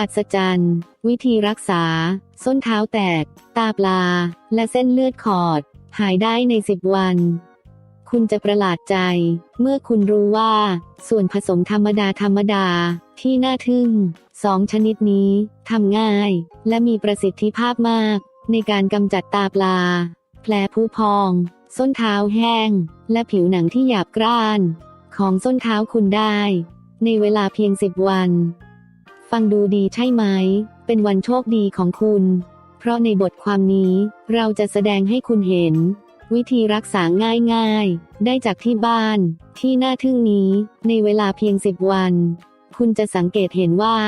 อัศจรรย์ วิธีรักษา ส้นเท้าแตก ตาปลา และเส้นเลือดขอด หายได้ในสิบวัน คุณจะประหลาดใจ เมื่อคุณรู้ว่า ส่วนผสมธรรมดาธรรมดา ที่น่าทึ่งสองชนิดนี้ทำง่าย และมีประสิทธิภาพมาก ในการกำจัดตาปลา แผลผู้พอง ส้นเท้าแห้ง และผิวหนังที่หยาบกร้าน ของส้นเท้าคุณได้ ในเวลาเพียงสิบวัน ฟังดูดีใช่ไหม เป็นวันโชคดีของคุณ เพราะในบทความนี้เราจะแสดงให้คุณเห็น วิธีรักษาง่ายๆ ได้จากที่บ้าน ที่น่าทึ่งนี้ ในเวลาเพียงสิบวัน คุณจะสังเกตเห็นว่า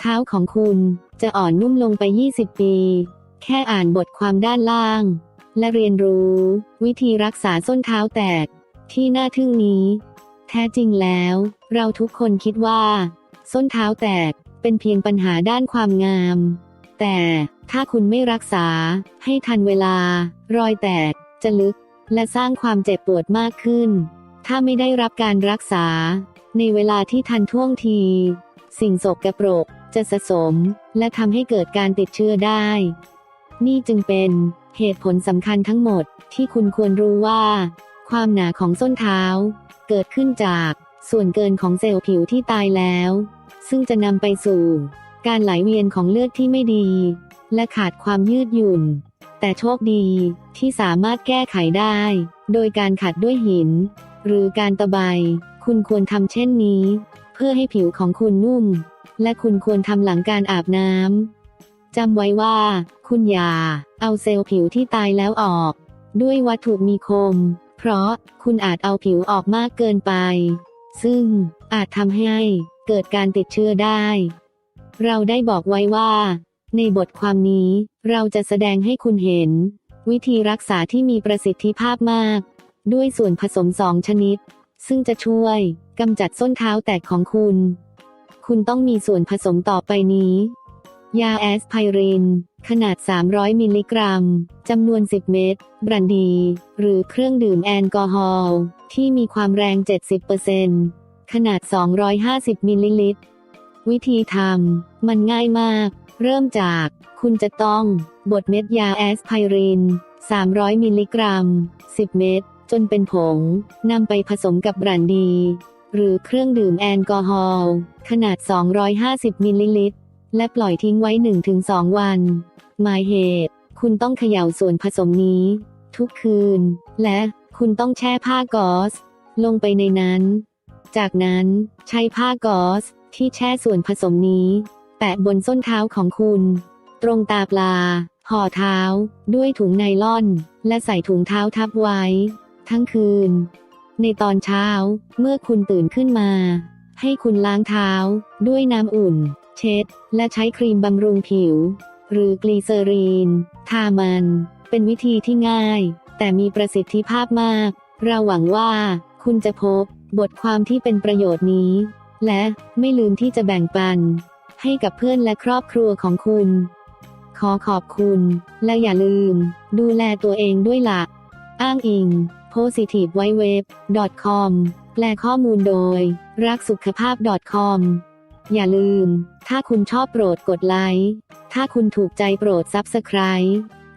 เท้าของคุณจะอ่อนนุ่มลงไป 20 ปี แค่อ่านบทความด้านล่าง และเรียนรู้ วิธีรักษาส้นเท้าแตก ที่น่าทึ่งนี้ แท้จริงแล้ว เราทุกคนคิดว่า ส้นเท้าแตก เป็นเพียงปัญหาด้านความงาม แต่ถ้าคุณไม่รักษา ให้ทันเวลา รอยแตก จะลึก และสร้างความเจ็บปวดมากขึ้น ถ้าไม่ได้รับการรักษา ในเวลาที่ทันท่วงที สิ่งโสกปรกจะสะสม และทำให้เกิดการติดเชื้อได้ นี่จึงเป็นเหตุผลสำคัญทั้งหมดที่คุณควรรู้ว่า ความหนาของส้นเท้า เกิดขึ้นจาก ส่วนเกินของเซลล์ผิวที่ตายแล้ว ซึ่งจะนำไปสู่ การไหลเวียนของเลือดที่ไม่ดี และขาดความยืดหยุ่น แต่โชคดีที่สามารถแก้ไขได้ โดยการขัดด้วยหิน หรือการตะไบคุณควรทำเช่นนี้ เพื่อให้ผิวของคุณนุ่ม และคุณควรทำหลังการอาบน้ำจำไว้ว่า คุณอย่า เอาเซลล์ผิวที่ตายแล้วออก ด้วยวัตถุมีคม เพราะคุณอาจเอาผิวออกมากเกินไป ซึ่งอาจทำให้เกิดการติดเชื้อได้ เราได้บอกไว้ว่า ในบทความนี้เราจะแสดงให้คุณเห็น วิธีรักษาที่มีประสิทธิภาพมาก ด้วยส่วนผสมสองชนิด ซึ่งจะช่วยกำจัดส้นเท้าแตกของคุณ คุณต้องมีส่วนผสมต่อไปนี้ ยาแอสไพริน ขนาด 300 มิลลิกรัม จำนวน 10 เม็ดบรันดี หรือเครื่องดื่มแอลกอฮอล์ ที่มีความแรง 70%ขนาด 250 มิลลิลิตร วิธีทำ มันง่ายมาก เริ่มจาก คุณจะต้อง บดเม็ดยาแอสไพริน 300 มิลลิกรัม 10 เม็ด จนเป็นผง นำไปผสมกับบรันดี หรือเครื่องดื่มแอลกอฮอล์ขนาด 250 มิลลิลิตร และปล่อยทิ้งไว้ 1-2 วัน หมายเหตุ คุณต้องเขย่าส่วนผสมนี้ ทุกคืน และคุณต้องแช่ผ้ากอซลงไปในนั้น จากนั้นใช้ผ้ากอซที่แช่ส่วนผสมนี้ แปะบนส้นเท้าของคุณ ตรงตาปลา ห่อเท้า ด้วยถุงไนล่อน และใส่ถุงเท้าทับไว้ ทั้งคืน ในตอนเช้าเมื่อคุณตื่นขึ้นมา ให้คุณล้างเท้า ด้วยน้ำอุ่น เช็ด และใช้ครีมบำรุงผิว หรือ กลีเซอรีน ทามัน เป็นวิธีที่ง่าย แต่มีประสิทธิภาพมาก เราหวังว่า คุณจะพบบทความที่เป็นประโยชน์นี้ และไม่ลืมที่จะแบ่งปัน ให้กับเพื่อนและครอบครัวของคุณ ขอขอบคุณ และอย่าลืม ดูแลตัวเองด้วยละ่ะ อ้างอิง positivewave.com แปลข้อมูลโดย รักสุขภาพ .com อย่าลืม ถ้าคุณชอบโปรดกดไลค์ ถ้าคุณถูกใจโปรด Subscribe